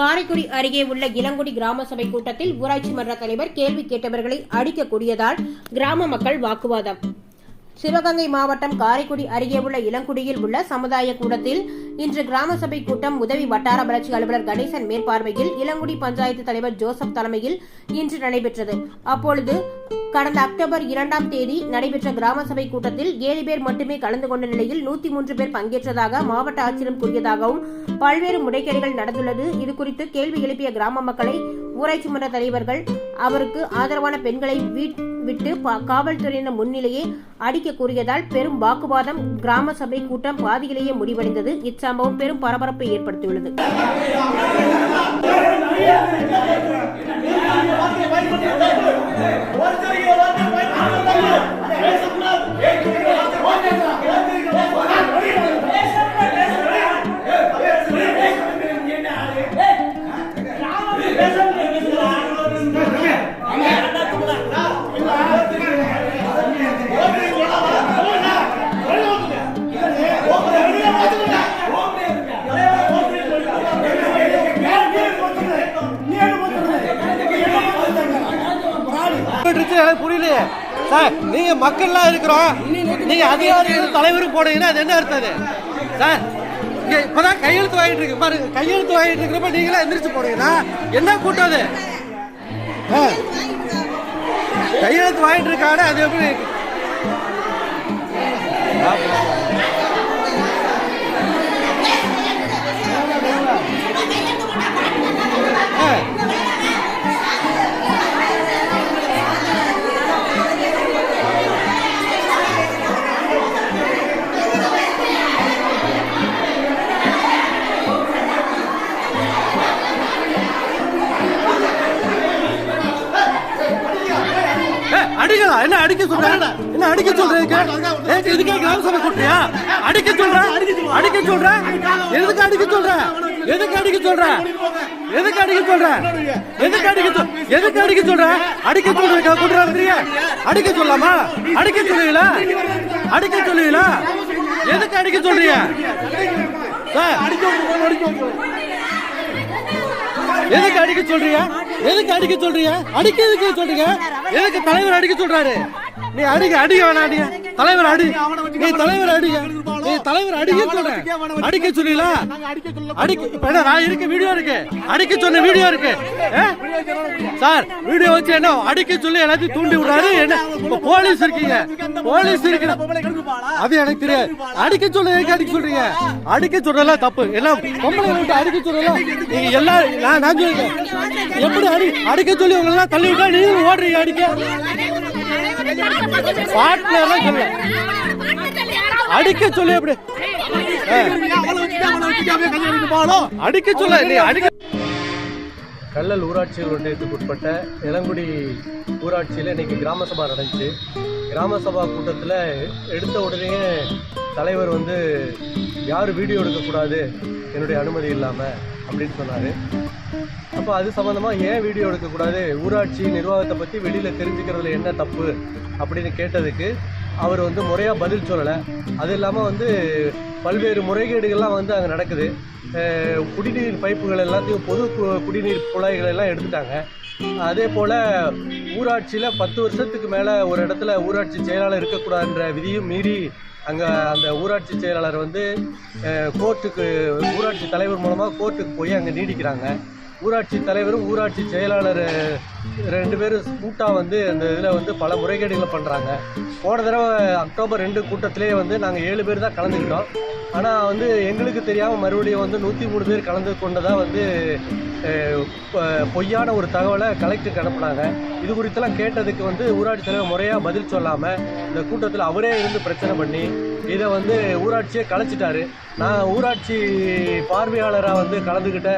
காரைக்குடி அருகே உள்ள இளங்குடி கிராம சபை கூட்டத்தில் ஊராட்சி மன்ற தலைவர் கேள்வி கேட்டவர்களை அடிக்கக்கூடியதால் கிராம மக்கள் வாக்குவாதம். சிவகங்கை மாவட்டம் காரைக்குடி அருகே உள்ள இளங்குடியில் உள்ள சமுதாய கூடத்தில் இன்று கிராம சபை கூட்டம் உதவி வட்டார வளர்ச்சி அலுவலர் கணேசன் மேற்பார்வையில் இளங்குடி பஞ்சாயத்து தலைவர் ஜோசப் தலைமையில் இன்று நடைபெற்றது. அப்பொழுது கடந்த அக்டோபர் இரண்டாம் தேதி நடைபெற்ற கிராம சபை கூட்டத்தில் ஏழு பேர் மட்டுமே கலந்து கொண்ட நிலையில் நூத்தி மூன்று பேர் பங்கேற்றதாக மாவட்ட ஆட்சியரும் கூறியதாகவும் பல்வேறு முறைகேடுகள் நடந்துள்ளது. இதுகுறித்து கேள்வி எழுப்பிய கிராம மக்களை ஊராட்சி மன்ற தலைவர்கள் அவருக்கு ஆதரவான பெண்களை விட்டு பா- காவல்துறையினர் முன்னிலையே அடிக்க கூறியதால் பெரும் வாக்குவாதம் கிராம சபை கூட்டம் பாதியிலேயே முடிவடைந்தது. இச்சம்பவம் பெரும் பரபரப்பை ஏற்படுத்தியுள்ளது. பிரச்சனை எனக்கு புரியலையே. சார் நீங்க மக்கள்லாம் இருக்கிறோம். நீங்க அதிகாரிகள் தலைவரும் போனீங்கன்னா அது என்ன அர்த்தம் அது? சார் இங்க இப்பதான் கையெழுத்து வாங்கிட்டு இருக்கு. பாருங்க கையெழுத்து வாங்கிட்டு இருக்கிறப்ப நீங்களே எந்திரிச்சு போனீங்கன்னா என்ன கூட்டம் அது? ஆ. கையெழுத்து வாங்கிட்டு இருக்காரு அது எப்படி என்ன அடிக்க சொல்ற? என்ன அடிக்க ஏய், இதுக்கே கிராம சபை கூட்டியா அடிக்க சொல்ற? அடிக்க சொல்ற? எதுக்கு அடிக்க சொல்ற? எதுக்கு அடிக்க சொல்ற? எதுக்கு அடிக்க சொல்ற? எதுக்கு அடிக்க சொல் எதுக்கு அடிக்க சொல்ற? அடிக்க சொல்றதுக்கா கூட்டுறாங்க அடிக்க சொல்லாமா? அடிக்க சொல்லுவீங்களா? அடிக்க சொல்லுவீங்களா? எதுக்கு அடிக்க சொல்றீங்க? சார். எதுக்கு அடிக்க சொல்றீங்க? எதுக்கு அடிக்க சொல்றீங்க? அடிக்க எதுக்கு சொல்றீங்க? எதுக்கு தலைவர் அடிக்க சொல்றாரு? நீ அடிக்க அடிக்க வேணாம் அடிக்க தலைவர் அடி. நீ தலைவர் அடிக்க நீ தலைவர் அடிக்க சொல்ற அடிக்க சொல்லல. அடிக்க இப்ப என்ன நான் இருக்க வீடியோ இருக்கு. அடிக்க சொன்ன வீடியோ இருக்கு? சார் வீடியோ வச்சு என்ன அடிக்க சொல்லி எல்லாத்தையும் தூண்டி விடுறாரு. என்ன போலீஸ் இருக்கீங்க. போலீஸ் இருக்கிற அது எனக்கு தெரியாது. அடிக்க சொல்ல எதுக்கு அடிக்க சொல்றீங்க? அடிக்க சொல்றதெல்லாம் தப்பு. எல்லாம் பொம்பளை விட்டு அடிக்க சொல்லலாம் நீங்க எல்லாரும் நான் நான் சொல்றேன். எப்படி அடி அடிக்க சொல்லி உங்களை எல்லாம் தள்ளி விட்டா நீங்களும் ஓடுறீங்க அடிக்க? பாட்டுல சொல்ல அடிக்க சொல்லி எப்படி அடிக்க சொல்ல நீ அடிக்க. கல்லல் ஊராட்சி ஒன்றியத்துக்குட்பட்ட இளங்குடி ஊராட்சியில் இன்னைக்கு கிராம சபா நடந்துச்சு. கிராம சபா கூட்டத்தில் எடுத்த உடனே தலைவர் வந்து யாரும் வீடியோ எடுக்கக்கூடாது என்னுடைய அனுமதி இல்லாமல் அப்படின்னு சொன்னார். அப்போ அது சம்மந்தமாக ஏன் வீடியோ எடுக்கக்கூடாது? ஊராட்சி நிர்வாகத்தை பற்றி வெளியில் தெரிஞ்சுக்கிறதுல என்ன தப்பு? அப்படின்னு கேட்டதுக்கு அவர் வந்து முறையாக பதில் சொல்லலை. அது இல்லாமல் வந்து பல்வேறு முறைகேடுகள்லாம் வந்து அங்கே நடக்குது. குடிநீர் பைப்புகள் எல்லாத்தையும் பொது கு- குடிநீர் குழாய்கள் எல்லாம் எடுத்துட்டாங்க. அதே போல் ஊராட்சியில் பத்து வருஷத்துக்கு மேலே ஒரு இடத்துல ஊராட்சி செயலாளர் இருக்கக்கூடாதுன்ற விதியும் மீறி அங்கே அந்த ஊராட்சி செயலாளர் வந்து கோர்ட்டுக்கு ஊராட்சி தலைவர் மூலமாக கோர்ட்டுக்கு போய் அங்கே நீடிக்கிறாங்க. ஊராட்சி தலைவரும் ஊராட்சி செயலாளர் ரெண்டு பேரும் கூட்டாக வந்து அந்த இதில் வந்து பல முறைகேடுகளை பண்ணுறாங்க போன தடவை அக்டோபர் ரெண்டு கூட்டத்திலே வந்து நாங்கள் ஏழு பேர் தான் கலந்துக்கிட்டோம். ஆனால் வந்து எங்களுக்கு தெரியாமல் மறுபடியும் வந்து நூற்றி மூணு பேர் கலந்து கொண்டதாக வந்து பொ- பொய்யான ஒரு தகவலை கலெக்டருக்கு அனுப்புனாங்க. இது குறித்தெல்லாம் கேட்டதுக்கு வந்து ஊராட்சி தலைவர் முறையாக பதில் சொல்லாமல் இந்த கூட்டத்தில் அவரே இருந்து பிரச்சனை பண்ணி இதை வந்து ஊராட்சியே கலைச்சிட்டாரு. நான் ஊராட்சி பார்வையாளராக வந்து கலந்துக்கிட்ட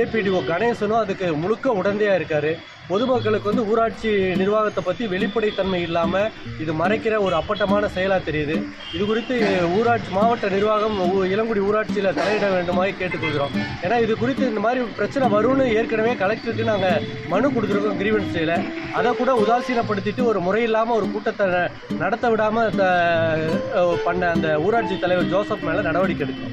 ஏபிடிஓ கணேசனும் அதுக்கு முழுக்க உடந்தையாக இருக்காரு. பொதுமக்களுக்கு வந்து ஊராட்சி நிர்வாகத்தை பற்றி வெளிப்படைத்தன்மை இல்லாமல் இது மறைக்கிற ஒரு அப்பட்டமான செயலாக தெரியுது. இது குறித்து ஊராட்சி மாவட்ட நிர்வாகம் இளங்குடி ஊராட்சியில் தலையிட வேண்டுமாய் கேட்டுக்கொள்கிறோம். ஏன்னா இது குறித்து இந்த மாதிரி பிரச்சனை வரும்னு ஏற்கனவே கலெக்டருக்கு நாங்கள் மனு கொடுத்துருக்கோம் கிரீவன்ஸில் அதை கூட உதாசீனப்படுத்திட்டு ஒரு முறையில்லாமல் ஒரு கூட்டத்தை நடத்த விடாமல் பண்ண அந்த ஊராட்சி தலைவர் ஜோசப் மேலே நடவடிக்கை எடுக்கும்